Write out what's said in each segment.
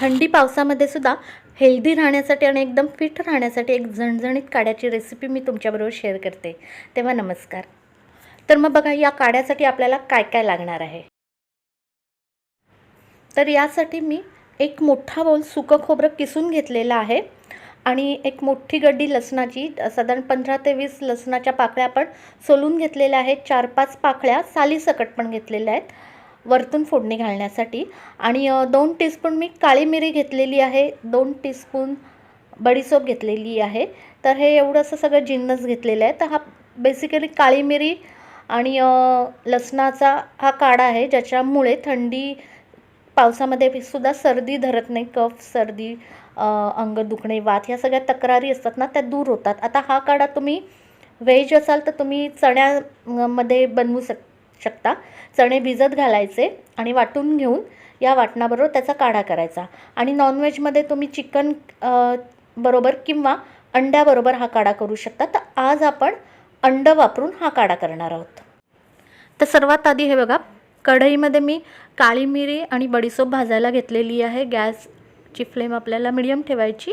थंडी पावसामध्ये सुद्धा हेल्दी राहण्यासाठी आणि एकदम फिट राहण्यासाठी एक झणझणीत काड्याची रेसिपी मी तुमच्याबरोबर शेअर करते. तेव्हा नमस्कार. तर मग बघा या काड्यासाठी आपल्याला काय काय लागणार आहे? तर यासाठी मी एक मोठा बाऊल सुकं खोबरं किसून घेतलेलं आहे आणि एक मोठी गड्डी लसणाची साधारण पंधरा ते वीस लसणाच्या पाकळ्या आपण सोलून घेतलेल्या आहेत. चार पाच पाकळ्या सालीसकट पण घेतलेल्या आहेत. वरतून फोडणी घालण्यासाठी. आणि दोन टीस्पून मी काळी मिरी घेतलेली आहे. दोन टीस्पून बडीसोप घेतलेली आहे. तर हे एवढं असं सगळं जिन्नस घेतलेलं आहे. तर हा बेसिकली काळी मिरी आणि लसणाचा हा काढा आहे ज्याच्यामुळे थंडी पावसामध्ये सुद्धा सर्दी धरत नाही कफ सर्दी अंग दुखणे वात ह्या सगळ्या तक्रारी असतात ना त्या दूर होतात. आता हा काढा तुम्ही व्हेज असाल तर तुम्ही चण्यामध्ये बनवू शक शकता. चणे भिजत घालायचे आणि वाटून घेऊन या वाटणाबरोबर त्याचा काढा करायचा. आणि नॉनव्हेजमध्ये तुम्ही चिकन बरोबर किंवा अंड्याबरोबर हा काढा करू शकता. तर आज आपण अंडं वापरून हा काढा करणार आहोत. तर सर्वात आधी हे बघा कढईमध्ये मी काळी मिरी आणि बडीसोप भाजायला घेतलेली आहे. गॅस ची फ्लेम आपल्याला मिडियम ठेवायची.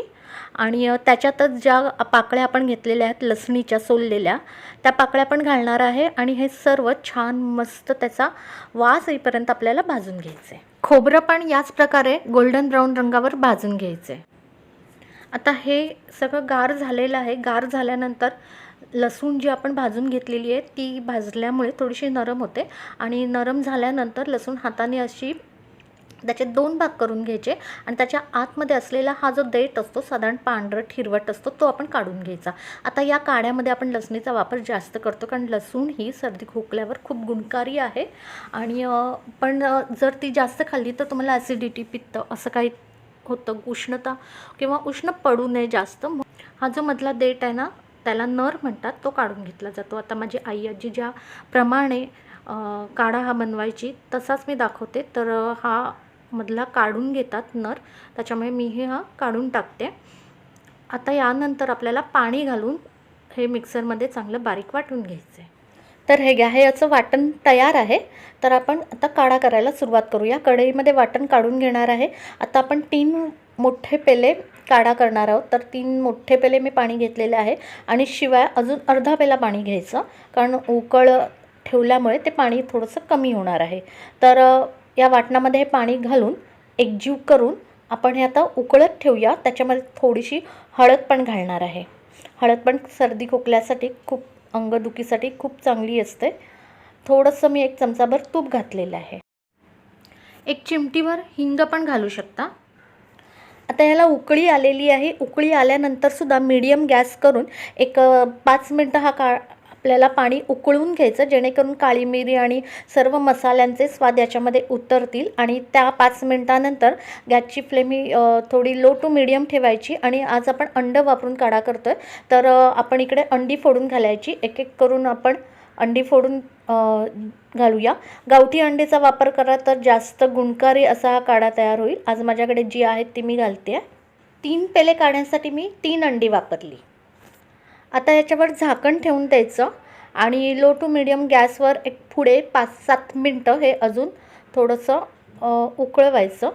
आणि त्याच्यातच ज्या पाकळ्या आपण घेतलेल्या आहेत लसणीच्या सोललेल्या त्या पाकळ्या पण घालणार आहे आणि हे सर्व छान मस्त त्याचा वास येईपर्यंत आपल्याला भाजून घ्यायचं. आहे खोबरं पण याच प्रकारे गोल्डन ब्राऊन रंगावर भाजून घ्यायचं. आहे आता हे सगळं गार झालेलं आहे. गार झाल्यानंतर लसूण जी आपण भाजून घेतलेली आहे ती भाजल्यामुळे थोडीशी नरम होते. आणि नरम झाल्यानंतर लसूण हाताने अशी त्याचे दोन भाग करून घ्यायचे आणि त्याच्या आतमध्ये असलेला हा जो देठ असतो साधारण पांढरट हिरवट असतो तो आपण काढून घ्यायचा. आता या काड्यामध्ये आपण लसणीचा वापर जास्त करतो कारण लसूण ही सर्दी खोकल्यावर खूप गुणकारी आहे. आणि पण जर ती जास्त खाल्ली तर तुम्हाला ॲसिडिटी पित्त असं काही होतं उष्णता किंवा उष्ण पडू नये जास्त. हा जो मधला देठ आहे ना त्याला नर म्हणतात तो काढून घेतला जातो. आता माझी आई आजी ज्या प्रमाणे काढा हा बनवायची तसाच मी दाखवते. तर हा मधला काढून घेतात नर. त्याच्यामुळे मी हे हा काढून टाकते. आता यानंतर आपल्याला पाणी घालून हे मिक्सरमध्ये चांगलं बारीक वाटून घ्यायचं आहे तर हे घ्या हे याचं वाटण तयार आहे. तर आपण आता काढा करायला सुरुवात करूया. कढईमध्ये वाटण काढून घेणार आहे. आता आपण तीन मोठे पेले काढा करणार आहोत. तर तीन मोठे पेले मी पाणी घेतलेले आहे. आणि शिवाय अजून अर्धा पेला पाणी घ्यायचं. कारण उकळ ठेवल्यामुळे ते पाणी थोडंसं कमी होणार आहे. तर या वाटणामध्ये हे पाणी घालून एकजीव करून आपण हे आता उकळत ठेवूया. त्याच्यामध्ये थोडीशी हळद पण घालणार आहे. हळद पण सर्दी खोकल्यासाठी खूप अंगदुखीसाठी खूप चांगली असते. थोडंसं मी एक चमचाभर तूप घातलेलं आहे. एक चिमटीवर हिंग पण घालू शकता. आता ह्याला उकळी आलेली आहे. उकळी आल्यानंतरसुद्धा मीडियम गॅस करून एक पाच मिनटं हा का आपल्याला पाणी उकळून घ्यायचं जेणेकरून काळी मिरी आणि सर्व मसाल्यांचे स्वाद याच्यामध्ये उतरतील. आणि त्या पाच मिनटानंतर गॅसची फ्लेम ही थोडी लो टू मिडियम ठेवायची आणि आज आपण अंडं वापरून काढा करतो आहे तर आपण इकडे अंडी फोडून घालायची. एक एक करून आपण अंडी फोडून घालूया. गावठी अंडीचा वापर करा तर जास्त गुणकारी असा हा काढा तयार होईल. आज माझ्याकडे जी आहेत ती मी घालते आहे तीन पेले काढण्यासाठी मी तीन अंडी वापरली. आता याच्यावर झाकण ठेवून द्यायचं आणि लो टू मिडियम गॅसवर एक पुढे पाच सात मिनटं हे अजून थोडंसं उकळवायचं.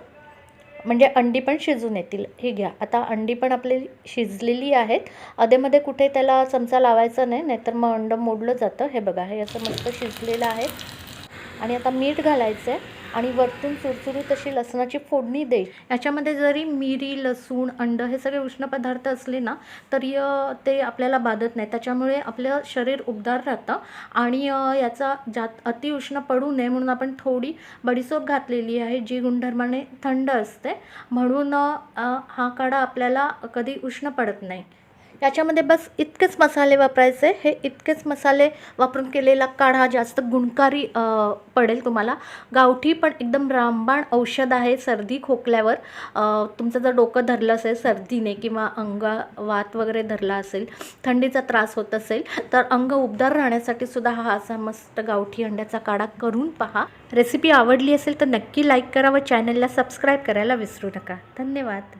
म्हणजे अंडी पण शिजून येतील. हे घ्या. आता अंडी पण आपली शिजलेली आहेत. अधेमध्ये कुठे त्याला चमचा लावायचा नाही नाहीतर मग अंड मोडलं जातं. हे बघा हे असं मस्त शिजलेलं आहे. आणि आता मीठ घालायचं आहे आणि वरतून सुरसुरीत अशी लसणाची फोडणी दे याच्यामध्ये जरी मिरी लसूण अंड हे सगळे उष्ण पदार्थ असले ना तरी ते आपल्याला बाधत नाही. त्याच्यामुळे आपलं शरीर उबदार राहतं आणि याचा जात अतिउष्ण पडू नये म्हणून आपण थोडी बडीसोप घातलेली आहे जी गुणधर्माने थंड असते. म्हणून हा काढा आपल्याला कधी उष्ण पडत नाही. याच्यामध्ये बस इतकेच मसाले वापरायचे. हे इतकेच मसाले वापरून केलेला काढा जास्त गुणकारी पडेल तुम्हाला. गावठी पण एकदम रामबाण औषध आहे सर्दी खोकल्यावर. तुमचं जर डोकं धरलं असेल सर्दीने किंवा अंग वात वगैरे धरला असेल थंडीचा त्रास होत असेल तर अंग उबदार राहण्यासाठी सुद्धा हा असा मस्त गावठी अंड्याचा काढा करून पहा. रेसिपी आवडली असेल तर नक्की लाईक करा व चॅनलला सबस्क्राईब करायला विसरू नका. धन्यवाद.